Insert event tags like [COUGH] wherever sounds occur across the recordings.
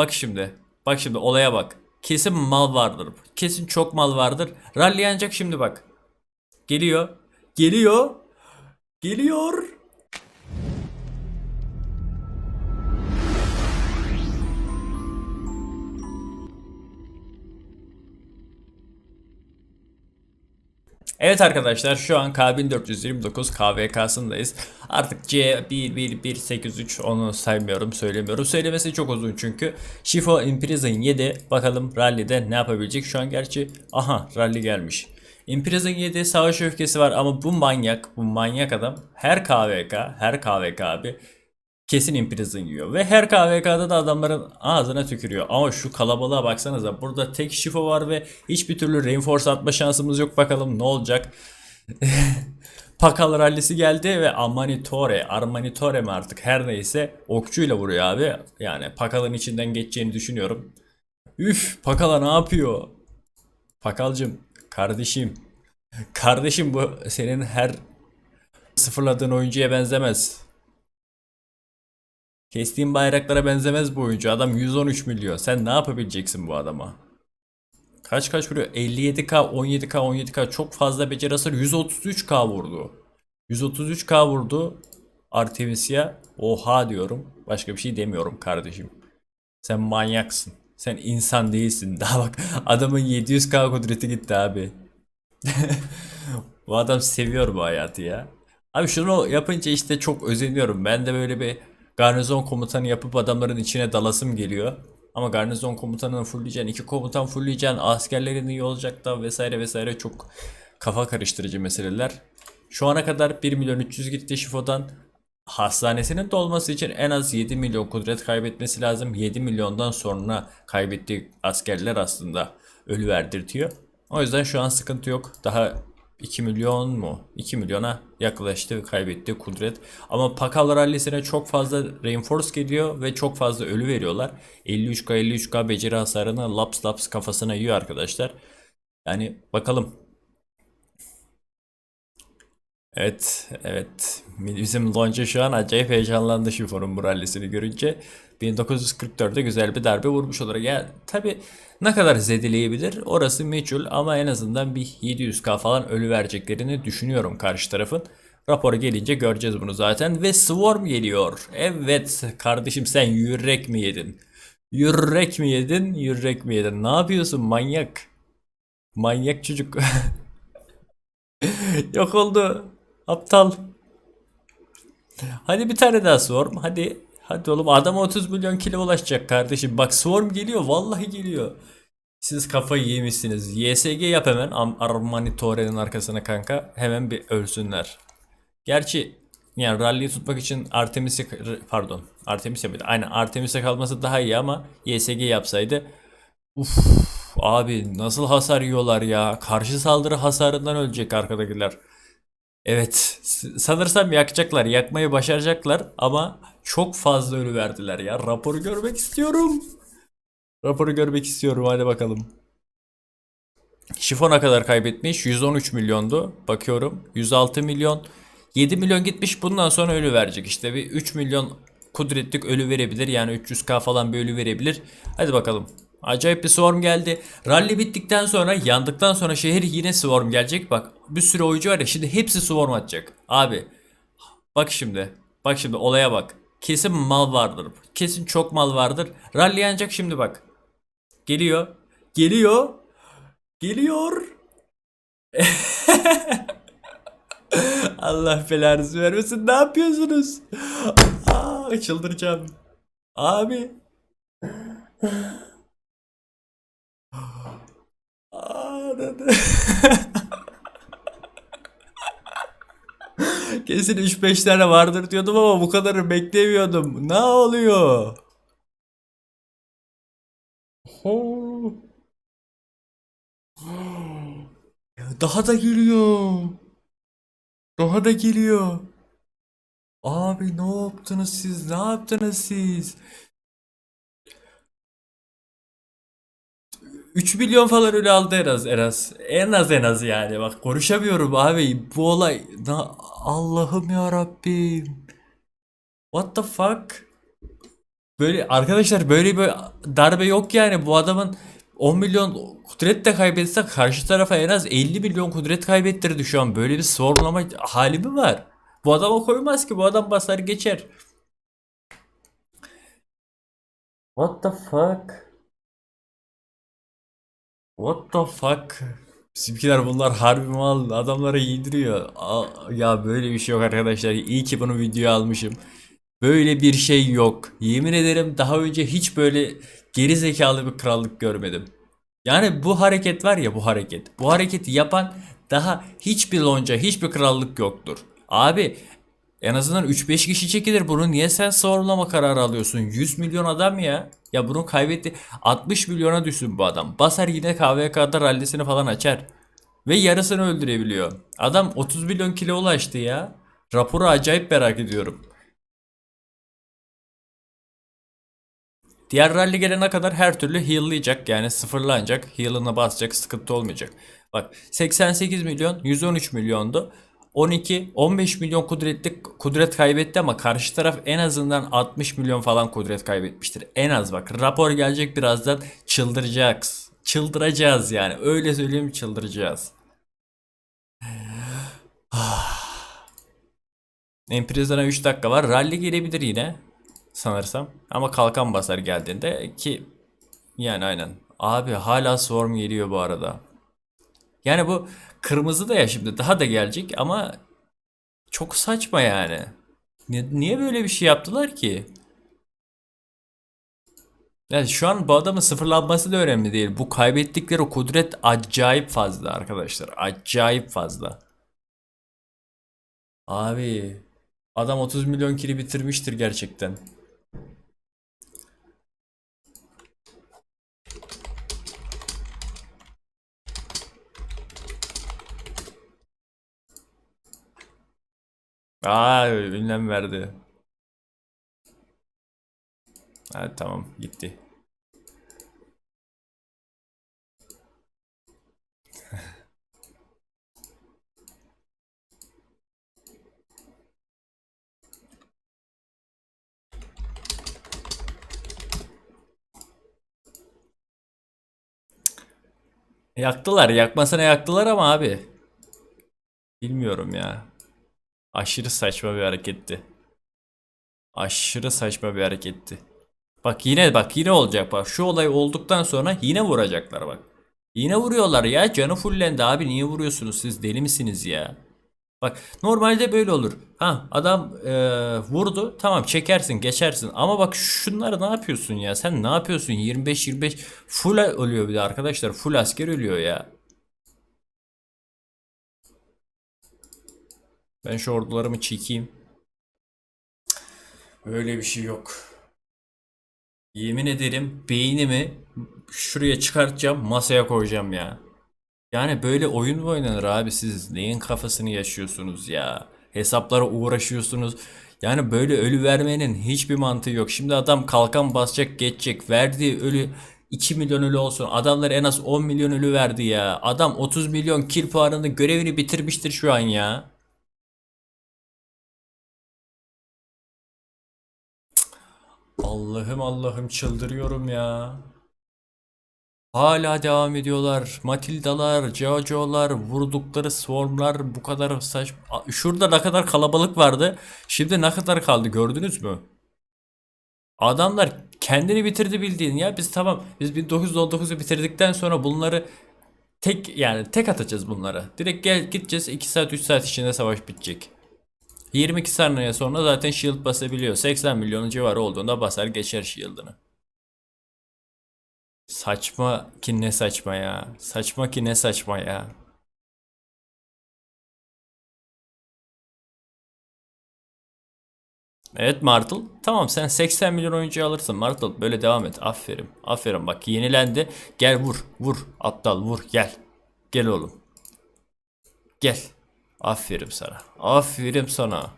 Bak şimdi. Bak şimdi olaya bak. Kesin mal vardır. Kesin çok mal vardır. Rally ancak şimdi bak. Geliyor. Geliyor. Geliyor. Evet arkadaşlar şu an K1429 KVK'sındayız. Artık C11183 onu saymıyorum söylemiyorum. Söylemesi çok uzun çünkü. Shifo Imprison 7 bakalım rally'de ne yapabilecek. Şu an gerçi aha rally gelmiş. Imprison 7 savaş öfkesi var ama bu manyak bu manyak adam her KVK her KVK abi kesin imprison yiyor. Ve her KVK'da da adamların ağzına tükürüyor. Ama şu kalabalığa baksanıza. Burada tek şifo var ve hiçbir türlü reinforce atma şansımız yok. Bakalım ne olacak. [LAUGHS] Pakal rallisi geldi ve Armanitore, Armanitore mi artık her neyse okçuyla vuruyor abi. Yani Pakal'ın içinden geçeceğini düşünüyorum. Üf Pakal'a ne yapıyor? Pakal'cım kardeşim. Kardeşim bu senin her sıfırladığın oyuncuya benzemez. Kestiğin bayraklara benzemez bu oyuncu. Adam 113 milyon. Sen ne yapabileceksin bu adama? Kaç kaç vuruyor? 57k, 17k, 17k çok fazla beceri hasar 133k vurdu. 133k vurdu Artemisia. Oha diyorum. Başka bir şey demiyorum kardeşim. Sen manyaksın. Sen insan değilsin. [LAUGHS] Daha bak adamın 700k kudreti gitti abi. [LAUGHS] bu adam seviyor bu hayatı ya. Abi şunu yapınca işte çok özeniyorum. Ben de böyle bir garnizon komutanı yapıp adamların içine dalasım geliyor. Ama garnizon komutanını fullleyeceksin, iki komutan fullleyeceksin, askerlerin iyi olacak da vesaire vesaire çok kafa karıştırıcı meseleler. Şu ana kadar 1 milyon 300 gitti Şifo'dan. Hastanesinin dolması için en az 7 milyon kudret kaybetmesi lazım. 7 milyondan sonra kaybettiği askerler aslında ölü verdirtiyor. O yüzden şu an sıkıntı yok. Daha 2 milyon mu? 2 milyona yaklaştı kaybetti kudret. Ama Pakal rallisine çok fazla reinforce geliyor ve çok fazla ölü veriyorlar. 53k 53k beceri hasarını laps laps kafasına yiyor arkadaşlar. Yani bakalım. Evet, evet. Bizim Lonca şu an acayip heyecanlandı şu forum rallisini görünce. 1944'te güzel bir darbe vurmuş olarak. Ya tabi ne kadar zedeleyebilir orası meçhul ama en azından bir 700k falan ölü vereceklerini düşünüyorum karşı tarafın. Raporu gelince göreceğiz bunu zaten. Ve Swarm geliyor. Evet kardeşim sen yürek mi yedin? Yürek mi yedin? Yürek mi yedin? Ne yapıyorsun manyak? Manyak çocuk. [LAUGHS] Yok oldu. Aptal. Hadi bir tane daha Swarm. Hadi. Hadi oğlum adam 30 milyon kilo ulaşacak kardeşim. Bak Swarm geliyor. Vallahi geliyor. Siz kafayı yemişsiniz. YSG yap hemen Armani Tore'nin arkasına kanka. Hemen bir ölsünler. Gerçi yani rally'yi tutmak için Artemis'e pardon Artemis'e miydi? Aynen Artemis'e kalması daha iyi ama YSG yapsaydı Uf abi nasıl hasar yiyorlar ya. Karşı saldırı hasarından ölecek arkadakiler. Evet sanırsam yakacaklar. Yakmayı başaracaklar ama çok fazla ölü verdiler ya. Raporu görmek istiyorum. Raporu görmek istiyorum hadi bakalım. Şifona kadar kaybetmiş. 113 milyondu. Bakıyorum. 106 milyon. 7 milyon gitmiş. Bundan sonra ölü verecek. İşte bir 3 milyon kudretlik ölü verebilir. Yani 300k falan bir ölü verebilir. Hadi bakalım. Acayip bir swarm geldi. Rally bittikten sonra yandıktan sonra şehir yine swarm gelecek. Bak bir sürü oyuncu var ya şimdi hepsi swarm atacak. Abi bak şimdi. Bak şimdi olaya bak. Kesin mal vardır. Kesin çok mal vardır. Rally ancak şimdi bak. Geliyor. Geliyor. Geliyor. [LAUGHS] Allah belanızı vermesin. Ne yapıyorsunuz? Aa, çıldıracağım. Abi. Ananı. [LAUGHS] Kesin 3-5 tane vardır diyordum ama bu kadarı beklemiyordum. Ne oluyor? Daha da geliyor. Daha da geliyor. Abi ne yaptınız siz? Ne yaptınız siz? 3 milyon falan öyle aldı en az en az. En az en az yani. Bak konuşamıyorum abi. Bu olay Allah'ım ya Rabbim. What the fuck? Böyle arkadaşlar böyle bir darbe yok yani bu adamın 10 milyon kudret de kaybetse karşı tarafa en az 50 milyon kudret kaybettirdi şu an. Böyle bir sorunlama hali mi var? Bu adama koymaz ki bu adam basar geçer. What the fuck? What the fuck? Bizimkiler bunlar harbi mal adamlara yediriyor. Ya böyle bir şey yok arkadaşlar. İyi ki bunu videoya almışım. Böyle bir şey yok. Yemin ederim daha önce hiç böyle geri zekalı bir krallık görmedim. Yani bu hareket var ya bu hareket. Bu hareketi yapan daha hiçbir lonca, hiçbir krallık yoktur. Abi en azından 3-5 kişi çekilir. Bunu niye sen sorulama kararı alıyorsun? 100 milyon adam ya. Ya bunu kaybetti. 60 milyona düşsün bu adam. Basar yine KVK'da rallisini falan açar. Ve yarısını öldürebiliyor. Adam 30 milyon kilo ulaştı ya. Raporu acayip merak ediyorum. Diğer rally gelene kadar her türlü heal'layacak yani sıfırlanacak. Heal'ını basacak sıkıntı olmayacak. Bak 88 milyon 113 milyondu. 12 15 milyon kudretli kudret kaybetti ama karşı taraf en azından 60 milyon falan kudret kaybetmiştir. En az bak rapor gelecek birazdan çıldıracağız. Çıldıracağız yani öyle söyleyeyim çıldıracağız. [SIGHS] Emprizon'a 3 dakika var. Rally gelebilir yine sanırsam. Ama kalkan basar geldiğinde ki yani aynen. Abi hala Swarm geliyor bu arada. Yani bu kırmızı da ya şimdi daha da gelecek ama çok saçma yani. Ni- Niye böyle bir şey yaptılar ki? Yani şu an bu adamın sıfırlanması da önemli değil. Bu kaybettikleri kudret acayip fazla arkadaşlar. Acayip fazla. Abi adam 30 milyon kili bitirmiştir gerçekten. Aa ünlem verdi. Ha, tamam gitti. [LAUGHS] Yaktılar. Yakmasına yaktılar ama abi. Bilmiyorum ya. Aşırı saçma bir hareketti. Aşırı saçma bir hareketti. Bak yine bak yine olacak bak. Şu olay olduktan sonra yine vuracaklar bak. Yine vuruyorlar ya. Canı fullendi abi. Niye vuruyorsunuz siz? Deli misiniz ya? Bak normalde böyle olur. Ha adam eee, vurdu. Tamam çekersin geçersin. Ama bak şunları ne yapıyorsun ya? Sen ne yapıyorsun? 25-25 full ölüyor bir de arkadaşlar. Full asker ölüyor ya. Ben şu ordularımı çekeyim. Öyle bir şey yok. Yemin ederim beynimi şuraya çıkartacağım, masaya koyacağım ya. Yani böyle oyun mu oynanır abi siz neyin kafasını yaşıyorsunuz ya? Hesaplara uğraşıyorsunuz. Yani böyle ölü vermenin hiçbir mantığı yok. Şimdi adam kalkan basacak geçecek. Verdiği ölü 2 milyon ölü olsun. Adamlar en az 10 milyon ölü verdi ya. Adam 30 milyon kill puanını görevini bitirmiştir şu an ya. Allah'ım Allah'ım çıldırıyorum ya. Hala devam ediyorlar. Matildalar, Jojo'lar, vurdukları swarmlar bu kadar saçma. A- Şurada ne kadar kalabalık vardı. Şimdi ne kadar kaldı gördünüz mü? Adamlar kendini bitirdi bildiğin ya. Biz tamam biz 1919'u bitirdikten sonra bunları tek yani tek atacağız bunları. Direkt gel gideceğiz 2 saat 3 saat içinde savaş bitecek. 22 saniye sonra zaten shield basabiliyor. 80 milyonun civarı olduğunda basar geçer shield'ını. Saçma ki ne saçma ya. Saçma ki ne saçma ya. Evet Martel. Tamam sen 80 milyon oyuncu alırsın Martel. Böyle devam et. Aferin. Aferin bak yenilendi. Gel vur. Vur. Aptal vur. Gel. Gel oğlum. Gel. Aferin sana. Aferin sana.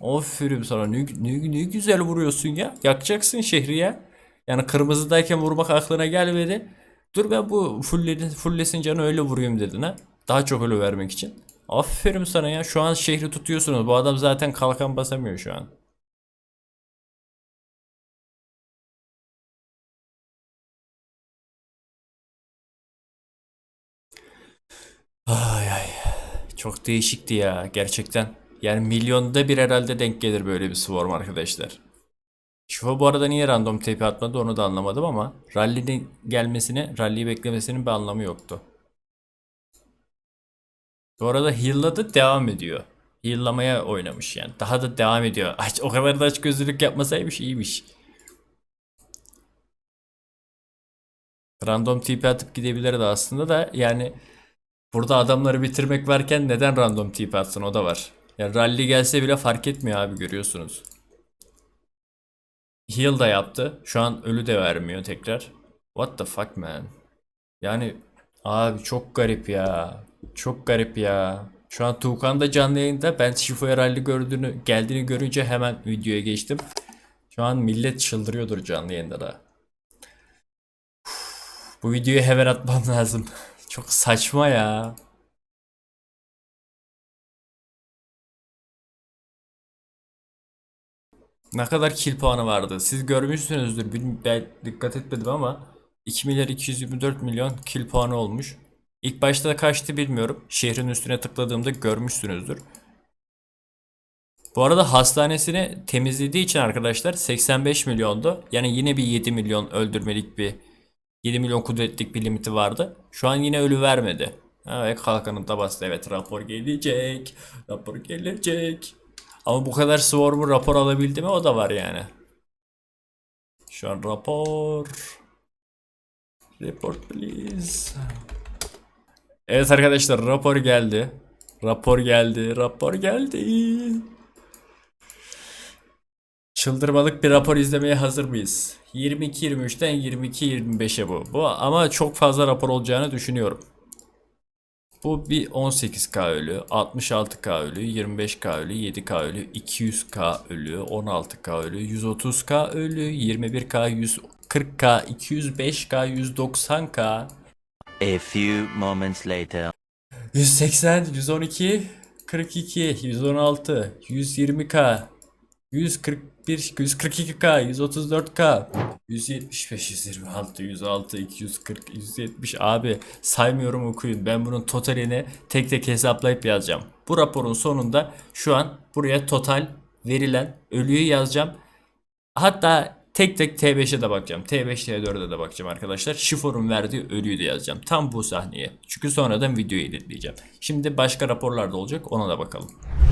Aferin sana. Ne, ne, ne güzel vuruyorsun ya. Yakacaksın şehri ya. Yani kırmızıdayken vurmak aklına gelmedi. Dur ben bu fullesin, fullesin canı öyle vurayım dedin ha. Daha çok ölü vermek için. Aferin sana ya. Şu an şehri tutuyorsunuz. Bu adam zaten kalkan basamıyor şu an. Ay ay. Çok değişikti ya gerçekten. Yani milyonda bir herhalde denk gelir böyle bir swarm arkadaşlar. Şifa bu arada niye random TP atmadı onu da anlamadım ama rally'nin gelmesini, rally'yi beklemesinin bir anlamı yoktu. Bu arada heal'ladı devam ediyor. Heal'lamaya oynamış yani. Daha da devam ediyor. [LAUGHS] Aç, o kadar da aç gözlülük yapmasaymış iyiymiş. Random TP atıp gidebilirdi aslında da yani burada adamları bitirmek varken neden random TP atsın o da var. Yani rally gelse bile fark etmiyor abi görüyorsunuz. Heal da yaptı. Şu an ölü de vermiyor tekrar. What the fuck man? Yani abi çok garip ya. Çok garip ya. Şu an Tuğkan da canlı yayında. Ben Shifu'ya rally gördüğünü, geldiğini görünce hemen videoya geçtim. Şu an millet çıldırıyordur canlı yayında da. Uf, Bu videoyu hemen atmam lazım. [LAUGHS] Çok saçma ya. Ne kadar kill puanı vardı? Siz görmüşsünüzdür. Ben dikkat etmedim ama 2 milyar 224 milyon kill puanı olmuş. İlk başta da kaçtı bilmiyorum. Şehrin üstüne tıkladığımda görmüşsünüzdür. Bu arada hastanesini temizlediği için arkadaşlar 85 milyondu. Yani yine bir 7 milyon öldürmelik bir 7 milyon kudretlik bir limiti vardı. Şu an yine ölü vermedi. Evet kalkanın da bastı. Evet rapor gelecek. Rapor gelecek. Ama bu kadar Swarm'u rapor alabildi mi o da var yani. Şu an rapor. Report please. Evet arkadaşlar rapor geldi. Rapor geldi. Rapor geldi. Çıldırmalık bir rapor izlemeye hazır mıyız? 22-23'ten 22-25'e bu. Bu ama çok fazla rapor olacağını düşünüyorum. Bu bir 18k ölü, 66k ölü, 25k ölü, 7k ölü, 200k ölü, 16k ölü, 130k ölü, 21k, 140k, 205k, 190k, A few moments later. 180, 112, 42, 116, 120k, 141, 142k, 134k, 175, 126, 106, 240, 170 abi saymıyorum okuyun. Ben bunun totalini tek tek hesaplayıp yazacağım. Bu raporun sonunda şu an buraya total verilen ölüyü yazacağım. Hatta tek tek T5'e de bakacağım. T5 T4'e de bakacağım arkadaşlar. Şiforun verdiği ölüyü de yazacağım. Tam bu sahneye. Çünkü sonradan videoyu editleyeceğim. Şimdi başka raporlar da olacak. Ona da bakalım.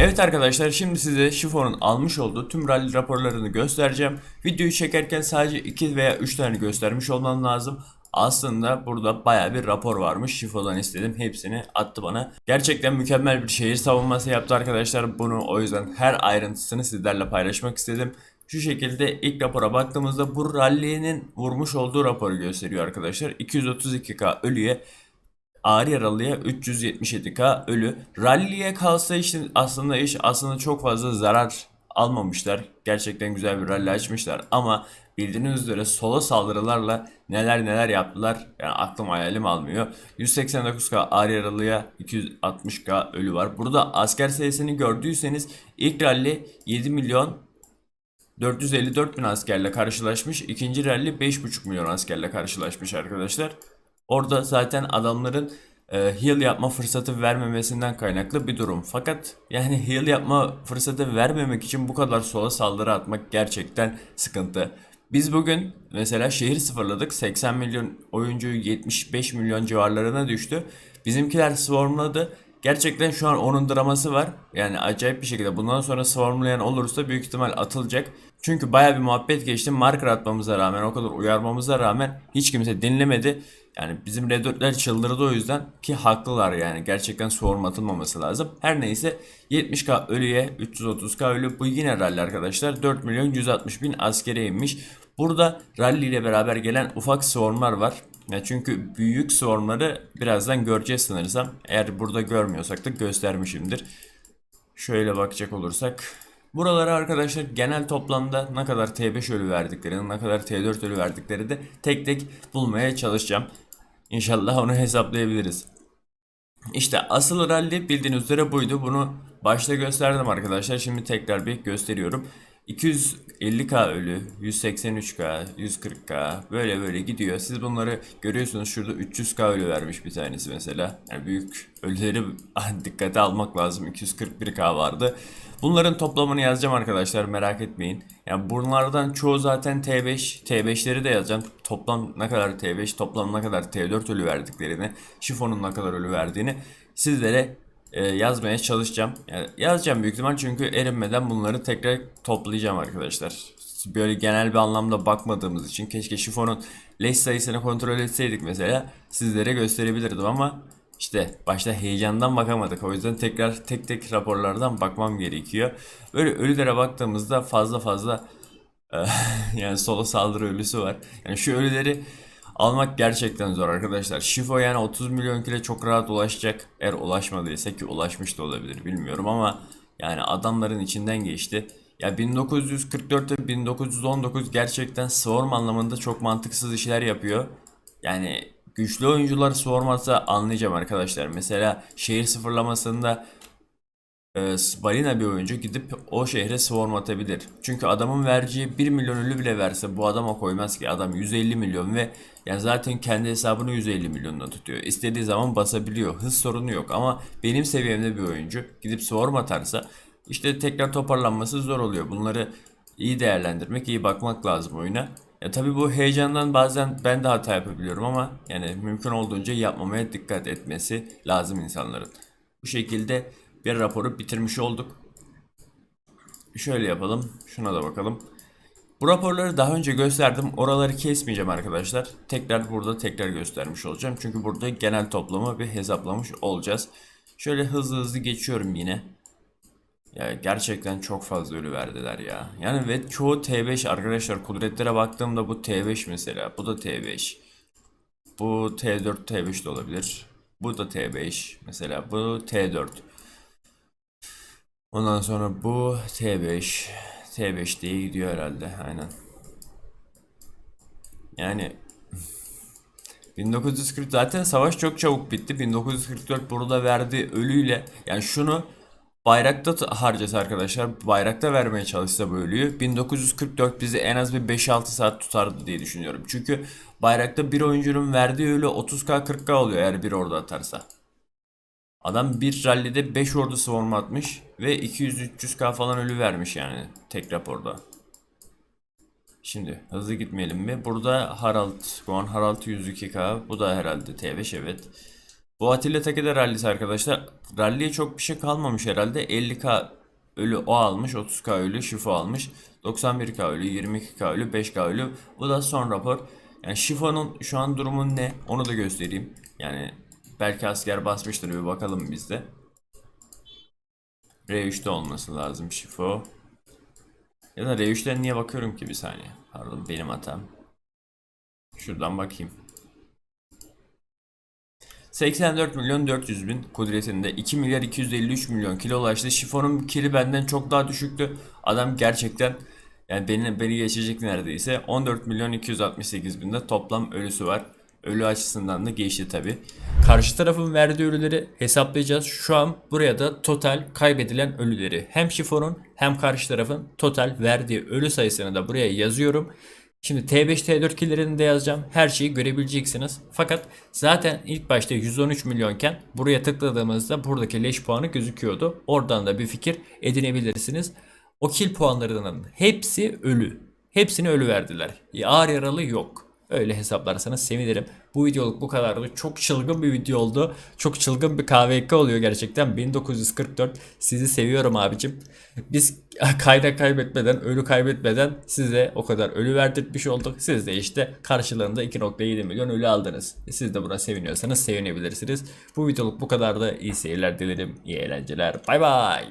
Evet arkadaşlar şimdi size Şifon'un almış olduğu tüm rally raporlarını göstereceğim. Videoyu çekerken sadece 2 veya 3 tane göstermiş olmam lazım. Aslında burada baya bir rapor varmış. Şifo'dan istedim. Hepsini attı bana. Gerçekten mükemmel bir şehir savunması yaptı arkadaşlar. Bunu o yüzden her ayrıntısını sizlerle paylaşmak istedim. Şu şekilde ilk rapora baktığımızda bu rally'nin vurmuş olduğu raporu gösteriyor arkadaşlar. 232k ölüye ağır yaralıya 377k ölü. Rally'ye kalsa işte aslında iş aslında çok fazla zarar almamışlar. Gerçekten güzel bir rally açmışlar ama bildiğiniz üzere solo saldırılarla neler neler yaptılar. Yani aklım hayalim almıyor. 189k ağır yaralıya 260k ölü var. Burada asker sayısını gördüyseniz ilk rally 7 milyon 454 bin askerle karşılaşmış. İkinci rally 5,5 milyon askerle karşılaşmış arkadaşlar. Orada zaten adamların e, heal yapma fırsatı vermemesinden kaynaklı bir durum. Fakat yani heal yapma fırsatı vermemek için bu kadar sola saldırı atmak gerçekten sıkıntı. Biz bugün mesela şehir sıfırladık. 80 milyon oyuncu 75 milyon civarlarına düştü. Bizimkiler swarmladı. Gerçekten şu an onun draması var. Yani acayip bir şekilde bundan sonra swarmlayan olursa büyük ihtimal atılacak. Çünkü baya bir muhabbet geçti. Marker atmamıza rağmen o kadar uyarmamıza rağmen hiç kimse dinlemedi. Yani bizim Red 4'ler çıldırdı o yüzden ki haklılar yani gerçekten swarm atılmaması lazım. Her neyse 70k ölüye 330k ölü bu yine rally arkadaşlar 4 milyon 160 bin askere inmiş. Burada rally ile beraber gelen ufak swarmlar var. Ya çünkü büyük swarmları birazdan göreceğiz sanırsam. Eğer burada görmüyorsak da göstermişimdir. Şöyle bakacak olursak. Buralara arkadaşlar genel toplamda ne kadar T5 ölü verdiklerini, ne kadar T4 ölü verdikleri de tek tek bulmaya çalışacağım. İnşallah onu hesaplayabiliriz. İşte asıl rally bildiğiniz üzere buydu. Bunu başta gösterdim arkadaşlar. Şimdi tekrar bir gösteriyorum. 250k ölü, 183k, 140k böyle böyle gidiyor. Siz bunları görüyorsunuz şurada 300k ölü vermiş bir tanesi mesela. Yani büyük ölüleri [LAUGHS] dikkate almak lazım. 241k vardı. Bunların toplamını yazacağım arkadaşlar merak etmeyin. Yani bunlardan çoğu zaten T5, T5'leri de yazacağım. Toplam ne kadar T5, toplam ne kadar T4 ölü verdiklerini, şifonun ne kadar ölü verdiğini sizlere e, yazmaya çalışacağım. Yani yazacağım büyük ihtimal çünkü erinmeden bunları tekrar toplayacağım arkadaşlar. Böyle genel bir anlamda bakmadığımız için keşke şifonun leş sayısını kontrol etseydik mesela sizlere gösterebilirdim ama işte başta heyecandan bakamadık. O yüzden tekrar tek tek raporlardan bakmam gerekiyor. Böyle ölülere baktığımızda fazla fazla e, [LAUGHS] yani solo saldırı ölüsü var. Yani şu ölüleri almak gerçekten zor arkadaşlar. Şifo yani 30 milyon kilo çok rahat ulaşacak. Eğer ulaşmadıysa ki ulaşmış da olabilir bilmiyorum ama yani adamların içinden geçti. Ya 1944'te 1919 gerçekten Swarm anlamında çok mantıksız işler yapıyor. Yani güçlü oyuncular Swarm'asa anlayacağım arkadaşlar. Mesela şehir sıfırlamasında e, balina bir oyuncu gidip o şehre swarm atabilir. Çünkü adamın vereceği 1 milyon ölü bile verse bu adama koymaz ki. Adam 150 milyon ve yani zaten kendi hesabını 150 milyonla tutuyor. İstediği zaman basabiliyor. Hız sorunu yok ama benim seviyemde bir oyuncu gidip swarm atarsa işte tekrar toparlanması zor oluyor. Bunları iyi değerlendirmek, iyi bakmak lazım oyuna. Ya tabii bu heyecandan bazen ben de hata yapabiliyorum ama yani mümkün olduğunca yapmamaya dikkat etmesi lazım insanların. Bu şekilde bir raporu bitirmiş olduk. Şöyle yapalım. Şuna da bakalım. Bu raporları daha önce gösterdim. Oraları kesmeyeceğim arkadaşlar. Tekrar burada tekrar göstermiş olacağım. Çünkü burada genel toplamı bir hesaplamış olacağız. Şöyle hızlı hızlı geçiyorum yine. Ya gerçekten çok fazla ölü verdiler ya. Yani ve çoğu T5 arkadaşlar kudretlere baktığımda bu T5 mesela. Bu da T5. Bu T4 T5 de olabilir. Bu da T5 mesela. Bu T4. Ondan sonra bu T5. T5 diye gidiyor herhalde. Aynen. Yani [LAUGHS] 1940 zaten savaş çok çabuk bitti. 1944 burada verdiği ölüyle yani şunu bayrakta harcasa arkadaşlar bayrakta vermeye çalışsa bu ölüyü 1944 bizi en az bir 5-6 saat tutardı diye düşünüyorum. Çünkü bayrakta bir oyuncunun verdiği ölü 30k 40k oluyor eğer bir orada atarsa. Adam bir rallide 5 ordu swarm atmış ve 200-300k falan ölü vermiş yani tek raporda. Şimdi hızlı gitmeyelim mi? Burada Harald, Gohan Harald 102k. Bu da herhalde T5 evet. Bu Atilla Takeda rallisi arkadaşlar. Ralliye çok bir şey kalmamış herhalde. 50k ölü o almış. 30k ölü Şifo almış. 91k ölü, 22k ölü, 5k ölü. Bu da son rapor. Yani Şifo'nun şu an durumu ne? Onu da göstereyim. Yani belki asker basmıştır bir bakalım biz de. R3'te olması lazım Şifo. Ya da R3'ten niye bakıyorum ki bir saniye. Pardon benim hatam. Şuradan bakayım. 84 milyon 400 bin kudretinde 2 milyar 253 milyon kilo ulaştı. Şifonun kili benden çok daha düşüktü. Adam gerçekten yani beni, beni geçecek neredeyse. 14 milyon 268 binde toplam ölüsü var. Ölü açısından da geçti tabi. Karşı tarafın verdiği ölüleri hesaplayacağız. Şu an buraya da total kaybedilen ölüleri hem şifonun hem karşı tarafın total verdiği ölü sayısını da buraya yazıyorum. Şimdi T5 T4 killerini de yazacağım. Her şeyi görebileceksiniz. Fakat zaten ilk başta 113 milyonken buraya tıkladığımızda buradaki leş puanı gözüküyordu. Oradan da bir fikir edinebilirsiniz. O kill puanlarının hepsi ölü. Hepsini ölü verdiler. Ağır yaralı yok. Öyle hesaplarsanız sevinirim. Bu videoluk bu kadardı. Çok çılgın bir video oldu. Çok çılgın bir KVK oluyor gerçekten. 1944. Sizi seviyorum abicim. Biz [LAUGHS] kaynak kaybetmeden, ölü kaybetmeden size o kadar ölü verdirtmiş olduk. Siz de işte karşılığında 2.7 milyon ölü aldınız. Siz de buna seviniyorsanız sevinebilirsiniz. Bu videoluk bu kadardı. İyi seyirler dilerim. İyi eğlenceler. Bay bay.